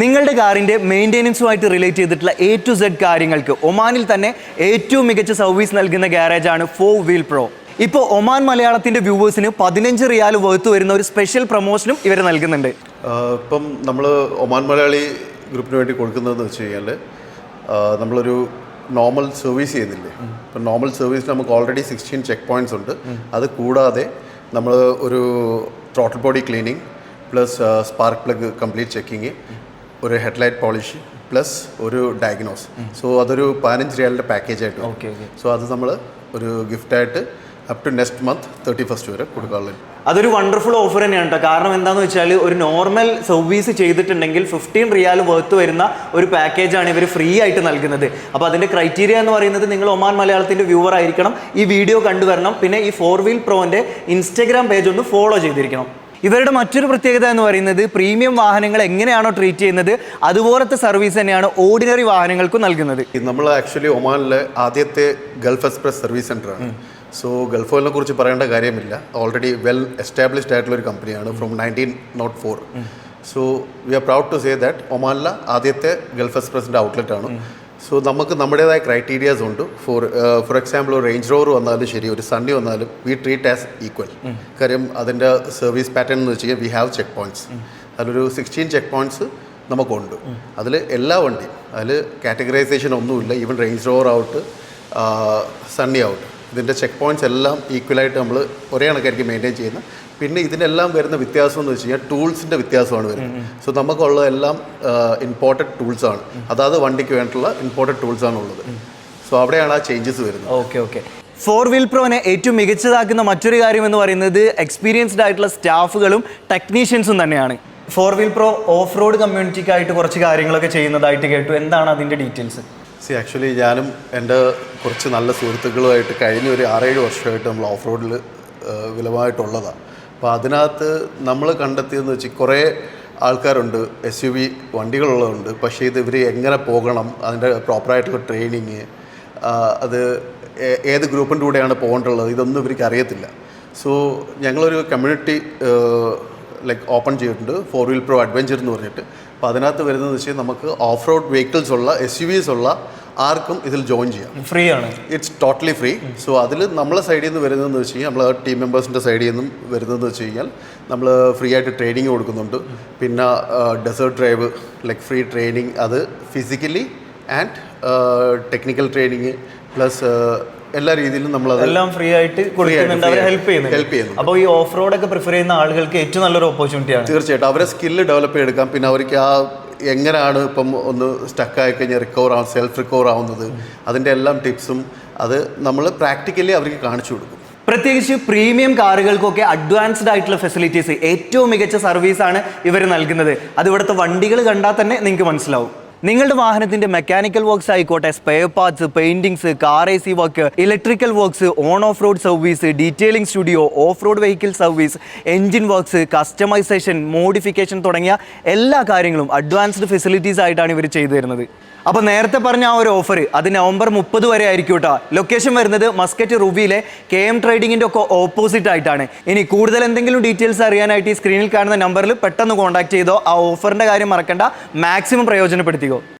നിങ്ങളുടെ കാറിന്റെ മെയിന്റെനൻസുമായിട്ട് റിലേറ്റ് ചെയ്തിട്ടുള്ള എ ടു സെഡ് കാര്യങ്ങൾക്ക് ഒമാനിൽ തന്നെ ഏറ്റവും മികച്ച സർവീസ് നൽകുന്ന ഗ്യാരേജാണ് ഫോർ വീൽ പ്രോ ഇപ്പോൾ ഒമാൻ മലയാളത്തിന്റെ വ്യൂവേഴ്സിന് പതിനഞ്ച് റിയാൽ വേർത്ത് വരുന്ന ഒരു സ്പെഷ്യൽ പ്രൊമോഷനും ഇവർ നൽകുന്നുണ്ട്. ഇപ്പം നമ്മൾ ഒമാൻ മലയാളി ഗ്രൂപ്പിന് വേണ്ടി കൊടുക്കുന്നതെന്ന് വെച്ച് കഴിഞ്ഞാൽ നമ്മളൊരു നോർമൽ സർവീസ് ചെയ്യുന്നില്ലേ? ഇപ്പം നോർമൽ സർവീസിന് നമുക്ക് ഓൾറെഡി സിക്സ്റ്റീൻ ചെക്ക് പോയിന്റ്സ് ഉണ്ട്. അത് കൂടാതെ നമ്മൾ ഒരു total body cleaning plus spark plug complete checking ഒരു ഹെഡ്ലൈറ്റ് പോളിഷ് പ്ലസ് ഒരു ഡയഗ്നോസ്. സോ അതൊരു പതിനഞ്ച് റിയാലിന്റെ പാക്കേജ് ആയിട്ട് ഓക്കെ സോ അത് നമ്മൾ ഒരു ഗിഫ്റ്റായിട്ട് up to next month thirty first വരെ കൊടുക്കാറുള്ളത് അതൊരു വണ്ടർഫുൾ ഓഫർ തന്നെയാണ് കേട്ടോ കാരണം എന്താണെന്ന് വെച്ചാൽ ഒരു നോർമൽ സർവീസ് ചെയ്തിട്ടുണ്ടെങ്കിൽ ഫിഫ്റ്റീൻ റിയാൽ വർത്ത് വരുന്ന ഒരു പാക്കേജാണ് ഇവർ ഫ്രീ ആയിട്ട് നൽകുന്നത്. അപ്പോൾ അതിന്റെ ക്രൈറ്റീരിയ എന്ന് പറയുന്നത് നിങ്ങൾ ഒമാൻ മലയാളത്തിന്റെ വ്യൂവർ ആയിരിക്കണം. ഈ വീഡിയോ കണ്ടുവരണം. പിന്നെ ഈ ഫോർ വീൽ പ്രോന്റെ ഇൻസ്റ്റഗ്രാം പേജ് ഒന്ന് ഫോളോ ചെയ്തിരിക്കണം. ഇവരുടെ മറ്റൊരു പ്രത്യേകത എന്ന് പറയുന്നത് പ്രീമിയം വാഹനങ്ങൾ എങ്ങനെയാണോ ട്രീറ്റ് ചെയ്യുന്നത് അതുപോലത്തെ സർവീസ് തന്നെയാണ് ഓർഡിനറി വാഹനങ്ങൾക്കും നൽകുന്നത്. നമ്മൾ ആക്ച്വലി ഒമാനിലെ ആദ്യത്തെ ഗൾഫ് എക്സ്പ്രസ് സർവീസ് സെന്ററാണ് സോ ഗൾഫ് ഓയിലിനെ കുറിച്ച് പറയേണ്ട കാര്യമില്ല. ഓൾറെഡി വെൽ എസ്റ്റാബ്ലിഷ്ഡ് ആയിട്ടുള്ള ഒരു കമ്പനിയാണ് from nineteen nought four so we are proud to say that ഒമാനിലെ ആദ്യത്തെ ഗൾഫ് എക്സ്പ്രസിന്റെ ഔട്ട്ലെറ്റ് ആണ്. സോ നമുക്ക് നമ്മുടേതായ ക്രൈറ്റീരിയാസ് ഉണ്ട്. ഫോർ ഫോർ എക്സാമ്പിൾ ഒരു റേഞ്ച് റോവർ വന്നാലും ശരി ഒരു സണ്ണി വന്നാലും വി ട്രീറ്റ് ആസ് ഈക്വൽ കാര്യം അതിന്റെ സർവീസ് പാറ്റേൺ എന്ന് വെച്ച് കഴിഞ്ഞാൽ വി ഹാവ് ചെക്ക് പോയിന്റ്സ് അതിലൊരു സിക്സ്റ്റീൻ ചെക്ക് പോയിന്റ്സ് നമുക്കുണ്ട് അതിൽ എല്ലാ വണ്ടിയും അതിൽ കാറ്റഗറൈസേഷൻ ഒന്നുമില്ല. Even Range Rover out Sunny ഔട്ട് ഇതിന്റെ ചെക്ക് പോയിന്റ്സ് എല്ലാം ഈക്വലായിട്ട് നമ്മൾ ഒരേ കണക്കായിരിക്കും മെയിന്റെയിൻ ചെയ്യുന്നത് പിന്നെ ഇതിനെല്ലാം വരുന്ന വ്യത്യാസം എന്ന് വെച്ച് കഴിഞ്ഞാൽ ടൂൾസിന്റെ വ്യത്യാസമാണ് വരുന്നത്. സോ നമുക്കുള്ള എല്ലാം ഇമ്പോർട്ടഡ് ടൂൾസാണ് അതാത് വണ്ടിക്ക് വേണ്ടിയിട്ടുള്ള ഇമ്പോർട്ടഡ് ടൂൾസാണ് ഉള്ളത്. സോ അവിടെയാണ് ആ ചേഞ്ചസ് വരുന്നത്. ഓക്കെ ഓക്കെ ഫോർ വീൽ പ്രോനെ ഏറ്റവും മികച്ചതാക്കുന്ന മറ്റൊരു കാര്യം എന്ന് പറയുന്നത് എക്സ്പീരിയൻസ്ഡ് ആയിട്ടുള്ള സ്റ്റാഫുകളും ടെക്നീഷ്യൻസും തന്നെയാണ്. Four wheel pro off road കമ്മ്യൂണിറ്റിക്കായിട്ട് കുറച്ച് കാര്യങ്ങളൊക്കെ ചെയ്യുന്നതായിട്ട് കേട്ടു. എന്താണ് അതിന്റെ ഡീറ്റെയിൽസ് സി ആക്ച്വലി ഞാനും എന്റെ കുറച്ച് നല്ല സുഹൃത്തുക്കളുമായിട്ട് കഴിഞ്ഞ ഒരു ആറേഴ് വർഷമായിട്ട് നമ്മൾ ഓഫ് റോഡിൽ വിലമായിട്ടുള്ളതാണ്. അപ്പോൾ അതിനകത്ത് നമ്മൾ കണ്ടെത്തിയെന്ന് വെച്ച് കുറേ ആൾക്കാരുണ്ട് എസ് യു വി വണ്ടികളുള്ളതുണ്ട് പക്ഷേ ഇത് ഇവർ എങ്ങനെ പോകണം അതിന്റെ പ്രോപ്പറായിട്ടുള്ള ട്രെയിനിങ് അത് ഏത് ഗ്രൂപ്പിന്റെ കൂടെയാണ് പോകേണ്ടുള്ളത് ഇതൊന്നും ഇവർക്ക് അറിയത്തില്ല. സോ ഞങ്ങളൊരു കമ്മ്യൂണിറ്റി ലൈക്ക് ഓപ്പൺ ചെയ്തിട്ടുണ്ട് ഫോർ വീൽ പ്രോ അഡ്വഞ്ചർ എന്ന് പറഞ്ഞിട്ട്. അപ്പോൾ അതിനകത്ത് വരുന്നതെന്ന് വെച്ചാൽ നമുക്ക് ഓഫ് റോഡ് വെഹിക്കിൾസ് ഉള്ള എസ് യു വിസ് ഉള്ള ആർക്കും ഇതിൽ ജോയിൻ ചെയ്യാം. ഫ്രീ ആണ് ഇറ്റ്സ് ടോട്ടലി ഫ്രീ സോ അതിൽ നമ്മളെ സൈഡിൽ നിന്ന് വരുന്നതെന്ന് വെച്ച് കഴിഞ്ഞാൽ നമ്മൾ ടീം മെമ്പേഴ്സിന്റെ സൈഡിൽ നിന്നും വരുന്നതെന്ന് വെച്ച് കഴിഞ്ഞാൽ നമ്മൾ ഫ്രീ ആയിട്ട് ട്രെയിനിങ് കൊടുക്കുന്നുണ്ട്. പിന്നെ desert drive like free training അത് physically and technical training plus എല്ലാ രീതിയിലും നമ്മൾ എല്ലാം ഫ്രീ ആയിട്ട് കൊടുക്കുന്നുണ്ട്. അവരെ ഹെൽപ്പ് ചെയ്യുന്നു ചെയ്യുന്നുണ്ട്. ചെയ്യുന്നുണ്ട്. അപ്പോൾ ഈ ഓഫ് റോഡ് ഒക്കെ പ്രിഫർ ചെയ്യുന്ന ആളുകൾക്ക് ഏറ്റവും നല്ലൊരു ഓപ്പർച്യൂണിറ്റിയാണ് തീർച്ചയായിട്ടും. അവരെ സ്കില്ല് ഡെവലപ്പ് ചെയ്തെടുക്കാം. പിന്നെ അവർക്ക് ആ എങ്ങനെയാണ് ഇപ്പം ഒന്ന് സ്റ്റക്കായി കഴിഞ്ഞാൽ റിക്കവർ ആവും സെൽഫ് റിക്കവർ ആവുന്നത്? അതിന്റെ എല്ലാം ടിപ്സും അത് നമ്മൾ പ്രാക്ടിക്കലി അവർക്ക് കാണിച്ചു കൊടുക്കും. പ്രത്യേകിച്ച് പ്രീമിയം കാറുകൾക്കൊക്കെ അഡ്വാൻസ്ഡ് ആയിട്ടുള്ള ഫെസിലിറ്റീസ് ഏറ്റവും മികച്ച സർവീസാണ് ഇവർ നൽകുന്നത്. അത് ഇവിടുത്തെ വണ്ടികൾ കണ്ടാൽ തന്നെ നിങ്ങൾക്ക് മനസ്സിലാവും. നിങ്ങളുടെ വാഹനത്തിന്റെ മെക്കാനിക്കൽ വർക്ക്സ് ആയിക്കോട്ടെ spare parts paintings car A C work electrical works on off road service detailing studio off road vehicle service engine works customisation modification തുടങ്ങിയ എല്ലാ കാര്യങ്ങളും അഡ്വാൻസ്ഡ് ഫെസിലിറ്റീസ് ആയിട്ടാണ് ഇവർ ചെയ്തു തരുന്നത്. അപ്പോൾ നേരത്തെ പറഞ്ഞ ആ ഒരു ഓഫർ അത് നവംബർ മുപ്പത് വരെ ആയിരിക്കും കേട്ടോ ലൊക്കേഷൻ വരുന്നത് മസ്കറ്റ് റുബിയിലെ കെ എം ട്രേഡിങ്ങിന്റെ ഒക്കെ ഓപ്പോസിറ്റ് ആയിട്ടാണ്. ഇനി കൂടുതൽ എന്തെങ്കിലും ഡീറ്റെയിൽസ് അറിയാനായിട്ട് ഈ സ്ക്രീനിൽ കാണുന്ന നമ്പറിൽ പെട്ടെന്ന് കോൺടാക്ട് ചെയ്തോ ആ ഓഫറിന്റെ കാര്യം മറക്കണ്ട. Maximum digo,